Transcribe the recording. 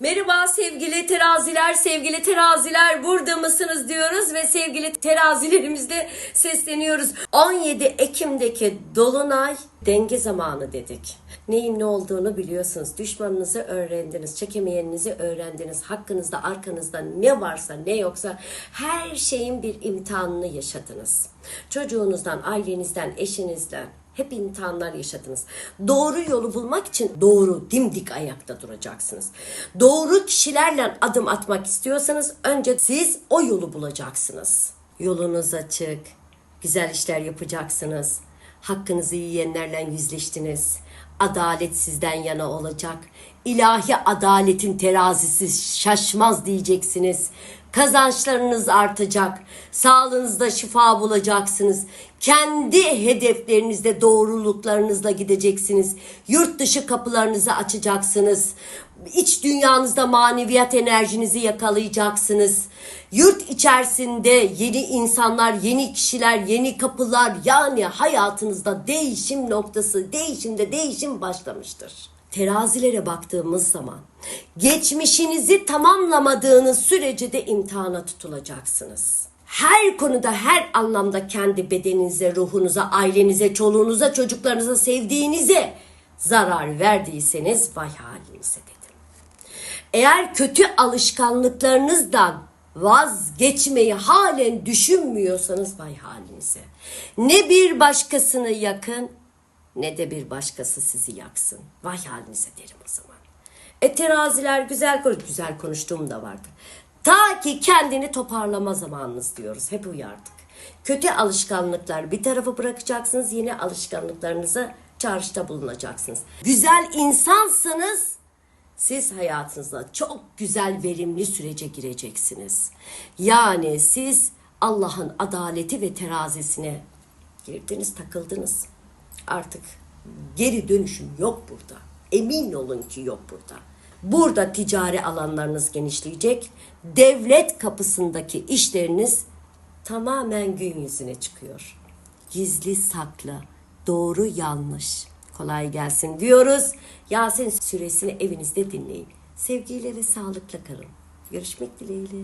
Merhaba sevgili teraziler, sevgili teraziler burada mısınız diyoruz ve sevgili terazilerimizle sesleniyoruz. 17 Ekim'deki Dolunay denge zamanı dedik. Neyin ne olduğunu biliyorsunuz. Düşmanınızı öğrendiniz, çekemeyeninizi öğrendiniz. Hakkınızda, arkanızda ne varsa ne yoksa her şeyin bir imtihanını yaşadınız. Çocuğunuzdan, ailenizden, eşinizden, hep imtihanlar yaşadınız. Doğru yolu bulmak için doğru dimdik ayakta duracaksınız. Doğru kişilerle adım atmak istiyorsanız önce siz o yolu bulacaksınız. Yolunuz açık, güzel işler yapacaksınız. Hakkınızı yiyenlerle yüzleştiniz. Adalet sizden yana olacak. İlahi adaletin terazisi şaşmaz diyeceksiniz. Kazançlarınız artacak. Sağlığınızda şifa bulacaksınız. Kendi hedeflerinizde doğruluklarınızla gideceksiniz. Yurt dışı kapılarınızı açacaksınız. İç dünyanızda maneviyat enerjinizi yakalayacaksınız. Yurt içerisinde yeni insanlar, yeni kişiler, yeni kapılar yani hayatınızda değişim noktası, değişimde değişim başlamıştır terazilere baktığımız zaman geçmişinizi tamamlamadığınız sürece de imtihana tutulacaksınız. Her konuda, her anlamda kendi bedeninize, ruhunuza, ailenize, çoluğunuza, çocuklarınıza, sevdiğinize zarar verdiyseniz vay halinize dedim. Eğer kötü alışkanlıklarınızdan vazgeçmeyi halen düşünmüyorsanız vay halinize. Ne bir başkasını yakın ne de bir başkası sizi yaksın. Vay halinize derim o zaman. E teraziler güzel konuş, güzel konuştuğum da vardı. Ta ki kendini toparlama zamanınız diyoruz. Hep uyardık. Kötü alışkanlıklar bir tarafa bırakacaksınız. Yeni alışkanlıklarınızı çarşıda bulunacaksınız. Güzel insansınız. Siz hayatınızda çok güzel verimli sürece gireceksiniz. Yani siz Allah'ın adaleti ve terazisine girdiniz, takıldınız. Artık geri dönüşüm yok burada. Emin olun ki yok burada. Burada ticari alanlarınız genişleyecek. Devlet kapısındaki işleriniz tamamen gün yüzüne çıkıyor. Gizli saklı, doğru yanlış. Kolay gelsin diyoruz. Yasin süresini evinizde dinleyin. Sevgiyle ve sağlıkla kalın. Görüşmek dileğiyle.